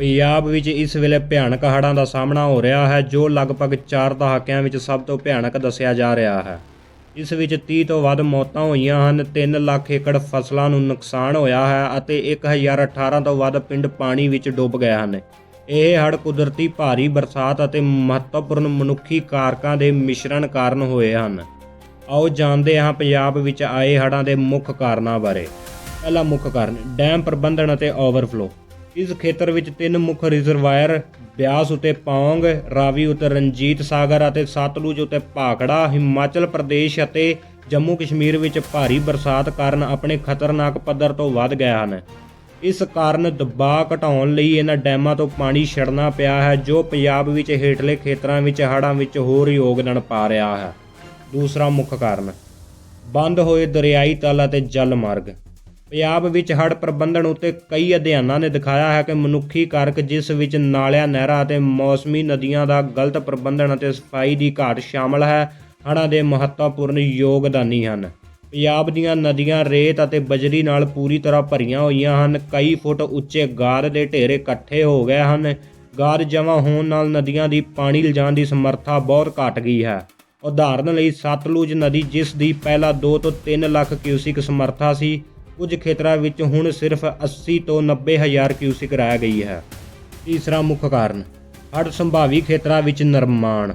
ਪੰਜਾਬ ਵਿੱਚ ਇਸ ਵੇਲੇ ਭਿਆਨਕ ਹੜ੍ਹਾਂ ਦਾ ਸਾਹਮਣਾ ਹੋ ਰਿਹਾ ਹੈ, ਜੋ ਲਗਭਗ 4 ਦਹਾਕਿਆਂ ਵਿੱਚ ਸਭ ਤੋਂ ਭਿਆਨਕ ਦੱਸਿਆ ਜਾ ਰਿਹਾ ਹੈ। ਇਸ ਵਿੱਚ 30 ਤੋਂ ਵੱਧ ਮੌਤਾਂ ਹੋਈਆਂ ਹਨ 3 ਲੱਖ ਏਕੜ ਫਸਲਾਂ ਨੂੰ ਨੁਕਸਾਨ ਹੋਇਆ ਹੈ ਅਤੇ 1018 ਤੋਂ ਵੱਧ ਪਿੰਡ ਪਾਣੀ ਵਿੱਚ ਡੁੱਬ ਗਏ ਹਨ। ਇਹ ਹੜ੍ਹ ਕੁਦਰਤੀ ਭਾਰੀ ਬਰਸਾਤ ਅਤੇ ਮਹੱਤਵਪੂਰਨ ਮਨੁੱਖੀ ਕਾਰਕਾਂ ਦੇ ਮਿਸ਼ਰਣ ਕਾਰਨ ਹੋਏ ਹਨ। ਆਓ ਜਾਣਦੇ ਹਾਂ ਪੰਜਾਬ ਵਿੱਚ ਆਏ ਹੜ੍ਹਾਂ ਦੇ ਮੁੱਖ ਕਾਰਨਾਂ ਬਾਰੇ। ਪਹਿਲਾ ਮੁੱਖ ਕਾਰਨ, ਡੈਮ ਪ੍ਰਬੰਧਨ ਅਤੇ ਓਵਰਫਲੋ। ਇਸ ਖੇਤਰ ਵਿੱਚ ਤਿੰਨ ਮੁੱਖ ਰਿਜ਼ਰਵਾਇਰ ਬਿਆਸ ਉਤੇ ਪੌਂਗ, ਰਾਵੀ ਉਤੇ ਰਣਜੀਤ ਸਾਗਰ ਅਤੇ ਸਤਲੁਜ ਉਤੇ ਭਾਖੜਾ, ਹਿਮਾਚਲ ਪ੍ਰਦੇਸ਼ ਅਤੇ ਜੰਮੂ ਕਸ਼ਮੀਰ ਵਿੱਚ ਭਾਰੀ ਬਰਸਾਤ ਕਾਰਨ ਆਪਣੇ ਖਤਰਨਾਕ ਪੱਧਰ ਤੋਂ ਵੱਧ ਗਏ ਹਨ। ਇਸ ਕਾਰਨ ਦਬਾਅ ਘਟਾਉਣ ਲਈ ਇਹਨਾਂ ਡੈਮਾਂ ਤੋਂ ਪਾਣੀ ਛੱਡਣਾ ਪਿਆ ਹੈ, ਜੋ ਪੰਜਾਬ ਵਿੱਚ ਹੇਠਲੇ ਖੇਤਰਾਂ ਵਿੱਚ ਹੜ੍ਹਾਂ ਵਿੱਚ ਹੋਰ ਯੋਗਦਾਨ ਪਾ ਰਿਹਾ ਹੈ। ਦੂਸਰਾ ਮੁੱਖ ਕਾਰਨ, ਬੰਦ ਹੋਏ ਦਰਿਆਈ ਤਲ ਅਤੇ ਜਲ ਮਾਰਗ। ਪੰਜਾਬ ਵਿੱਚ ਹੜ੍ਹ ਪ੍ਰਬੰਧਨ ਉੱਤੇ ਕਈ ਅਧਿਐਨਾਂ ਨੇ ਦਿਖਾਇਆ ਹੈ ਕਿ ਮਨੁੱਖੀ ਕਾਰਕ ਜਿਸ ਵਿੱਚ ਨਾਲਿਆਂ, ਨਹਿਰਾਂ ਅਤੇ ਮੌਸਮੀ ਨਦੀਆਂ ਦਾ ਗਲਤ ਪ੍ਰਬੰਧਨ ਅਤੇ ਸਫ਼ਾਈ ਦੀ ਘਾਟ ਸ਼ਾਮਲ ਹੈ, ਹੜ੍ਹਾਂ ਦੇ ਮਹੱਤਵਪੂਰਨ ਯੋਗਦਾਨੀ ਹਨ। ਪੰਜਾਬ ਦੀਆਂ ਨਦੀਆਂ ਰੇਤ ਅਤੇ ਬਜਰੀ ਨਾਲ ਪੂਰੀ ਤਰ੍ਹਾਂ ਭਰੀਆਂ ਹੋਈਆਂ ਹਨ। ਕਈ ਫੁੱਟ ਉੱਚੇ ਗਾਰ ਦੇ ਢੇਰੇ ਇਕੱਠੇ ਹੋ ਗਏ ਹਨ। ਗਾਰ ਜਮ੍ਹਾਂ ਹੋਣ ਨਾਲ ਨਦੀਆਂ ਦੀ ਪਾਣੀ ਲਿਜਾਣ ਦੀ ਸਮਰੱਥਾ ਬਹੁਤ ਘਟ ਗਈ ਹੈ। ਉਦਾਹਰਨ ਲਈ, ਸਤਲੁਜ ਨਦੀ ਜਿਸ ਦੀ ਪਹਿਲਾਂ 2 ਤੋਂ 3 ਲੱਖ ਕਿਊਸਿਕ ਸਮਰੱਥਾ ਸੀ ਕੁਝ ਖੇਤਰਾਂ ਵਿੱਚ ਹੁਣ ਸਿਰਫ 80 ਤੋਂ 90 ਹਜ਼ਾਰ ਕਿਊਸਿਕ ਰਹਿ ਗਈ ਹੈ। ਤੀਸਰਾ ਮੁੱਖ ਕਾਰਨ, ਹੜ੍ਹ ਸੰਭਾਵੀ ਖੇਤਰਾਂ ਵਿੱਚ ਨਿਰਮਾਣ।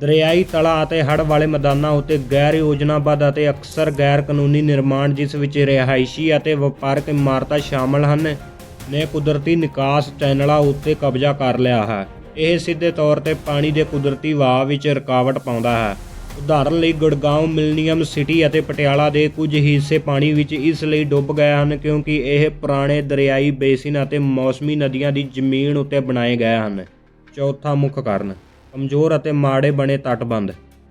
ਦਰਿਆਈ ਤਲਾ ਅਤੇ ਹੜ੍ਹ ਵਾਲੇ ਮੈਦਾਨਾਂ ਉੱਤੇ ਗੈਰ ਯੋਜਨਾਬੱਧ ਅਤੇ ਅਕਸਰ ਗੈਰ ਕਾਨੂੰਨੀ ਨਿਰਮਾਣ, ਜਿਸ ਵਿੱਚ ਰਿਹਾਇਸ਼ੀ ਅਤੇ ਵਪਾਰਕ ਇਮਾਰਤਾਂ ਸ਼ਾਮਲ ਹਨ, ਨੇ ਕੁਦਰਤੀ ਨਿਕਾਸ ਚੈਨਲਾਂ ਉੱਤੇ ਕਬਜ਼ਾ ਕਰ ਲਿਆ ਹੈ। ਇਹ ਸਿੱਧੇ ਤੌਰ ਤੇ ਪਾਣੀ ਦੇ ਕੁਦਰਤੀ ਵਹਾਅ ਵਿੱਚ ਰੁਕਾਵਟ ਪਾਉਂਦਾ ਹੈ। ਉਦਾਹਰਨ ਲਈ ਗੁੜਗਾਉਂ ਮਿਲਨੀਅਮ ਸਿਟੀ ਅਤੇ ਪਟਿਆਲਾ ਦੇ ਕੁਝ ਹਿੱਸੇ ਪਾਣੀ ਵਿੱਚ ਇਸ ਲਈ ਡੁੱਬ ਗਏ ਹਨ ਕਿਉਂਕਿ ਇਹ ਪੁਰਾਣੇ ਦਰਿਆਈ ਬੇਸਿਨ ਅਤੇ ਮੌਸਮੀ ਨਦੀਆਂ ਦੀ ਜ਼ਮੀਨ ਉੱਤੇ ਬਣਾਏ ਗਏ ਹਨ। ਚੌਥਾ ਮੁੱਖ ਕਾਰਨ, ਕਮਜ਼ੋਰ ਅਤੇ ਮਾੜੇ ਬਣੇ ਤਟਬੰਧ।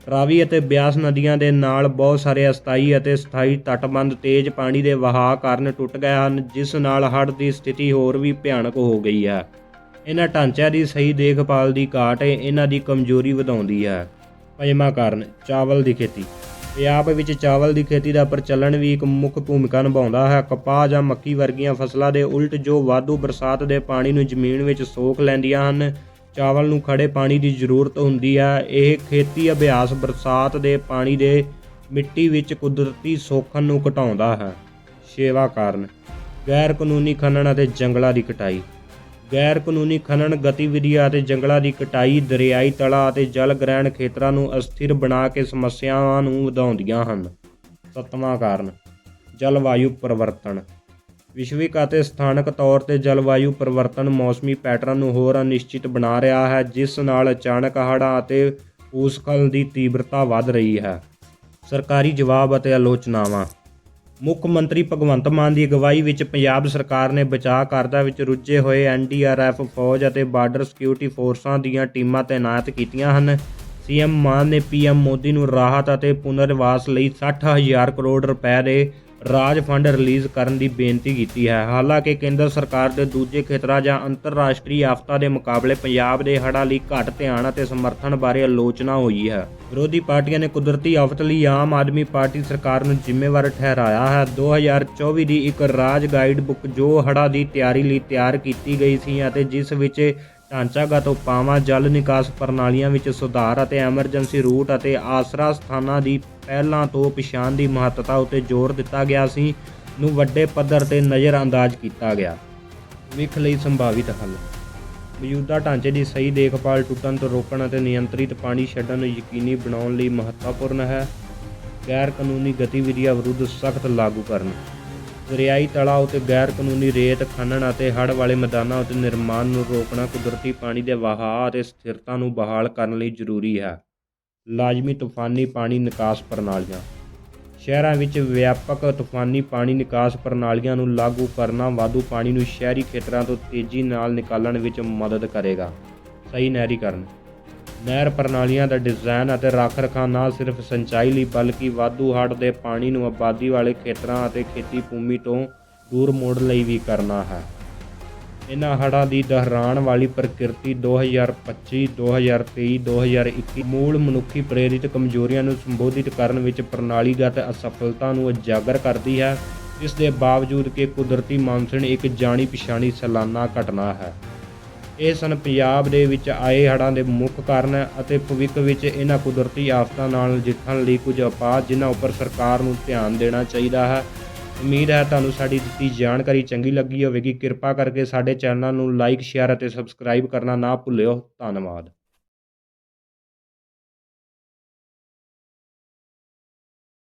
ਰਾਵੀ ਅਤੇ ਬਿਆਸ ਨਦੀਆਂ ਦੇ ਨਾਲ ਬਹੁਤ ਸਾਰੇ ਅਸਥਾਈ ਅਤੇ ਸਥਾਈ ਤਟਬੰਧ ਤੇਜ਼ ਪਾਣੀ ਦੇ ਵਹਾਅ ਕਾਰਨ ਟੁੱਟ ਗਏ ਹਨ, ਜਿਸ ਨਾਲ ਹੜ੍ਹ ਦੀ ਸਥਿਤੀ ਹੋਰ ਵੀ ਭਿਆਨਕ ਹੋ ਗਈ ਹੈ। ਇਹਨਾਂ ਢਾਂਚਿਆਂ ਦੀ ਸਹੀ ਦੇਖਭਾਲ ਦੀ ਘਾਟ ਇਹਨਾਂ ਦੀ ਕਮਜ਼ੋਰੀ ਵਧਾਉਂਦੀ ਹੈ। ਪੰਜਵਾਂ ਕਾਰਨ, ਚਾਵਲ ਦੀ ਖੇਤੀ। ਪੰਜਾਬ ਵਿੱਚ ਚਾਵਲ ਦੀ ਖੇਤੀ ਦਾ ਪ੍ਰਚਲਨ ਵੀ ਇੱਕ ਮੁੱਖ ਭੂਮਿਕਾ ਨਿਭਾਉਂਦਾ ਹੈ। ਕਪਾਹ ਜਾਂ ਮੱਕੀ ਵਰਗੀਆਂ ਫਸਲਾਂ ਦੇ ਉਲਟ ਜੋ ਵਾਧੂ ਬਰਸਾਤ ਦੇ ਪਾਣੀ ਨੂੰ ਜ਼ਮੀਨ ਵਿੱਚ ਸੋਖ ਲੈਂਦੀਆਂ ਹਨ, ਚਾਵਲ ਨੂੰ ਖੜੇ ਪਾਣੀ ਦੀ ਜ਼ਰੂਰਤ ਹੁੰਦੀ ਹੈ। ਇਹ ਖੇਤੀ ਅਭਿਆਸ ਬਰਸਾਤ ਦੇ ਪਾਣੀ ਦੇ ਮਿੱਟੀ ਵਿੱਚ ਕੁਦਰਤੀ ਸੋਖਣ ਨੂੰ ਘਟਾਉਂਦਾ ਹੈ। ਛੇਵਾ ਕਾਰਨ ਗੈਰ ਕਾਨੂੰਨੀ ਖਨਨ ਅਤੇ ਜੰਗਲਾਂ ਦੀ ਕਟਾਈ। ਗੈਰ ਕਾਨੂੰਨੀ ਖਨਨ ਗਤੀਵਿਧੀਆਂ ਅਤੇ ਜੰਗਲਾਂ ਦੀ ਕਟਾਈ, ਦਰਿਆਈ ਤਲਾ ਅਤੇ ਜਲ ਗ੍ਰਹਿਣ ਖੇਤਰਾਂ ਨੂੰ ਅਸਥਿਰ ਬਣਾ ਕੇ ਸਮੱਸਿਆਵਾਂ ਨੂੰ ਵਧਾਉਂਦੀਆਂ ਹਨ। ਸੱਤਵਾਂ ਕਾਰਨ, ਜਲਵਾਯੂ ਪਰਿਵਰਤਨ। ਵਿਸ਼ਵਿਕ ਅਤੇ ਸਥਾਨਕ ਤੌਰ ਤੇ ਜਲਵਾਯੂ ਪਰਿਵਰਤਨ ਮੌਸਮੀ ਪੈਟਰਨ ਨੂੰ ਹੋਰ ਅਨਿਸ਼ਚਿਤ ਬਣਾ ਰਿਹਾ ਹੈ, ਜਿਸ ਨਾਲ ਅਚਾਨਕ ਹੜ੍ਹਾਂ ਅਤੇ ਭੂਸਖਲਨ ਦੀ ਤੀਬਰਤਾ ਵੱਧ ਰਹੀ ਹੈ। ਸਰਕਾਰੀ ਜਵਾਬ ਅਤੇ ਆਲੋਚਨਾਵਾਂ। ਮੁੱਖ ਮੰਤਰੀ ਭਗਵੰਤ ਮਾਨ ਦੀ ਅਗਵਾਈ ਵਿੱਚ ਪੰਜਾਬ ਸਰਕਾਰ ਨੇ ਬਚਾਅ ਕਾਰਜਾਂ ਵਿੱਚ ਰੁੱਝੇ ਹੋਏ ਐਨਡੀਆਰਐਫ ਫੌਜ ਅਤੇ ਬਾਰਡਰ ਸਿਕਿਉਰਿਟੀ ਫੋਰਸਾਂ ਦੀਆਂ ਟੀਮਾਂ ਤਾਇਨਾਤ ਕੀਤੀਆਂ ਹਨ। ਸੀਐਮ ਮਾਨ ਨੇ ਪੀਐਮ ਮੋਦੀ ਨੂੰ ਰਾਹਤ ਅਤੇ ਪੁਨਰਵਾਸ ਲਈ 60000 ਕਰੋੜ ਰੁਪਏ ਦੇ ਰਾਜ ਫੰਡ ਰਿਲੀਜ਼ ਕਰਨ ਦੀ ਬੇਨਤੀ ਕੀਤੀ ਹੈ। ਹਾਲਾਂਕਿ ਕੇਂਦਰ ਸਰਕਾਰ ਦੇ ਦੂਜੇ ਖੇਤਰਾਂ ਜਾਂ ਅੰਤਰਰਾਸ਼ਟਰੀ ਆਫਤਾਂ ਦੇ ਮੁਕਾਬਲੇ ਪੰਜਾਬ ਦੇ ਹੜ੍ਹਾਂ ਲਈ ਘੱਟ ਧਿਆਨ ਅਤੇ ਸਮਰਥਨ ਬਾਰੇ ਆਲੋਚਨਾ ਹੋਈ ਹੈ। ਵਿਰੋਧੀ ਪਾਰਟੀਆਂ ਨੇ ਕੁਦਰਤੀ ਆਫਤ ਲਈ ਆਮ ਆਦਮੀ ਪਾਰਟੀ ਸਰਕਾਰ ਨੂੰ ਜ਼ਿੰਮੇਵਾਰ ਠਹਿਰਾਇਆ ਹੈ। 2024 ਦੀ ਇੱਕ ਰਾਜ ਗਾਈਡ ਬੁੱਕ ਜੋ ਹੜ੍ਹਾਂ ਦੀ ਤਿਆਰੀ ਲਈ ਤਿਆਰ ਕੀਤੀ ਗਈ ਸੀ ਅਤੇ ਜਿਸ ਵਿੱਚ ਢਾਂਚਾਗਤ ਉਪਾਵਾਂ, ਜਲ ਨਿਕਾਸ ਪ੍ਰਣਾਲੀਆਂ ਵਿੱਚ ਸੁਧਾਰ ਅਤੇ ਐਮਰਜੈਂਸੀ ਰੂਟ ਅਤੇ ਆਸਰਾ ਸਥਾਨਾਂ ਦੀ ਪਹਿਲਾਂ ਤੋਂ ਪਛਾਣ ਦੀ ਮਹੱਤਤਾ ਉੱਤੇ ਜ਼ੋਰ ਦਿੱਤਾ ਗਿਆ ਸੀ ਨੂੰ ਵੱਡੇ ਪੱਧਰ ਤੇ ਨਜ਼ਰਅੰਦਾਜ਼ ਕੀਤਾ ਗਿਆ। ਵਿਖ ਲਈ ਸੰਭਾਵਿਤ ਹੱਲ। ਮੌਜੂਦਾ ਢਾਂਚੇ ਦੀ ਸਹੀ ਦੇਖਭਾਲ, ਟੁੱਟਣ ਤੋਂ ਰੋਕਣ ਅਤੇ ਨਿਯੰਤਰਿਤ ਪਾਣੀ ਛੱਡਣ ਨੂੰ ਯਕੀਨੀ ਬਣਾਉਣ ਲਈ ਮਹੱਤਵਪੂਰਨ ਹੈ। ਗੈਰ ਕਾਨੂੰਨੀ ਗਤੀਵਿਧੀਆਂ ਵਿਰੁੱਧ ਸਖਤ ਲਾਗੂ ਕਰਨ। ਦਰਿਆਈ ਤਲਾ ਉਤੇ ਗੈਰ ਕਾਨੂੰਨੀ ਰੇਤ ਖਨਨ ਅਤੇ ਹੜ੍ਹ ਵਾਲੇ ਮੈਦਾਨਾਂ ਉਤੇ ਨਿਰਮਾਣ ਨੂੰ ਰੋਕਣਾ ਕੁਦਰਤੀ ਪਾਣੀ ਦੇ ਵਹਾਅ ਅਤੇ ਸਥਿਰਤਾ ਨੂੰ ਬਹਾਲ ਕਰਨ ਲਈ ਜ਼ਰੂਰੀ ਹੈ। ਲਾਜ਼ਮੀ ਤੂਫਾਨੀ ਪਾਣੀ ਨਿਕਾਸ ਪ੍ਰਣਾਲੀਆਂ। ਸ਼ਹਿਰਾਂ ਵਿੱਚ ਵਿਆਪਕ ਤੂਫਾਨੀ ਪਾਣੀ ਨਿਕਾਸ ਪ੍ਰਣਾਲੀਆਂ ਨੂੰ ਲਾਗੂ ਕਰਨਾ ਵਾਧੂ ਪਾਣੀ ਨੂੰ ਸ਼ਹਿਰੀ ਖੇਤਰਾਂ ਤੋਂ ਤੇਜ਼ੀ ਨਾਲ ਨਿਕਾਲਣ ਵਿੱਚ ਮਦਦ ਕਰੇਗਾ। ਸਹੀ ਨਹਿਰੀਕਰਨ। ਨਹਿਰ ਪ੍ਰਣਾਲੀਆਂ ਦਾ ਡਿਜ਼ਾਈਨ ਅਤੇ ਰੱਖ-ਰਖਾਅ ਨਾ ਸਿਰਫ ਸਿੰਚਾਈ ਲਈ ਬਲਕਿ ਵਾਧੂ ਹੜ੍ਹ ਦੇ ਪਾਣੀ ਨੂੰ ਆਬਾਦੀ ਵਾਲੇ ਖੇਤਰਾਂ ਅਤੇ ਖੇਤੀ ਭੂਮੀ ਤੋਂ ਦੂਰ ਮੋੜ ਲਈ ਵੀ ਕਰਨਾ ਹੈ। ਇਹਨਾਂ ਹੜ੍ਹਾਂ ਦੀ ਦੁਹਰਾਉਣ ਵਾਲੀ ਪ੍ਰਕਿਰਤੀ 2025 2023 2021 ਮੂਲ ਮਨੁੱਖੀ ਪ੍ਰੇਰਿਤ ਕਮਜ਼ੋਰੀਆਂ ਨੂੰ ਸੰਬੋਧਿਤ ਕਰਨ ਵਿੱਚ ਪ੍ਰਣਾਲੀਗਤ ਅਸਫਲਤਾ ਨੂੰ ਉਜਾਗਰ ਕਰਦੀ ਹੈ ਇਸ ਦੇ ਬਾਵਜੂਦ ਕਿ ਕੁਦਰਤੀ ਮਾਨਸੂਨ ਇੱਕ ਜਾਣੀ ਪਛਾਣੀ ਸਾਲਾਨਾ ਘਟਨਾ ਹੈ। ਇਹ ਸਨ ਪੰਜਾਬ ਦੇ ਵਿੱਚ ਆਏ ਹੜ੍ਹਾਂ ਦੇ ਮੁੱਖ ਕਾਰਨ ਅਤੇ ਭਵਿੱਖ ਵਿੱਚ ਇਹਨਾਂ ਕੁਦਰਤੀ ਆਫਤਾਂ ਨਾਲ ਨਜਿੱਠਣ ਲਈ ਕੁਝ ਉਪਾਅ ਜਿਨ੍ਹਾਂ ਉੱਪਰ ਸਰਕਾਰ ਨੂੰ ਧਿਆਨ ਦੇਣਾ ਚਾਹੀਦਾ ਹੈ। ਉਮੀਦ ਹੈ ਤੁਹਾਨੂੰ ਸਾਡੀ ਦਿੱਤੀ ਜਾਣਕਾਰੀ ਚੰਗੀ ਲੱਗੀ ਹੋਵੇਗੀ। ਕਿਰਪਾ ਕਰਕੇ ਸਾਡੇ ਚੈਨਲ ਨੂੰ ਲਾਈਕ, ਸ਼ੇਅਰ ਅਤੇ ਸਬਸਕ੍ਰਾਈਬ ਕਰਨਾ ਨਾ ਭੁੱਲਿਓ। ਧੰਨਵਾਦ।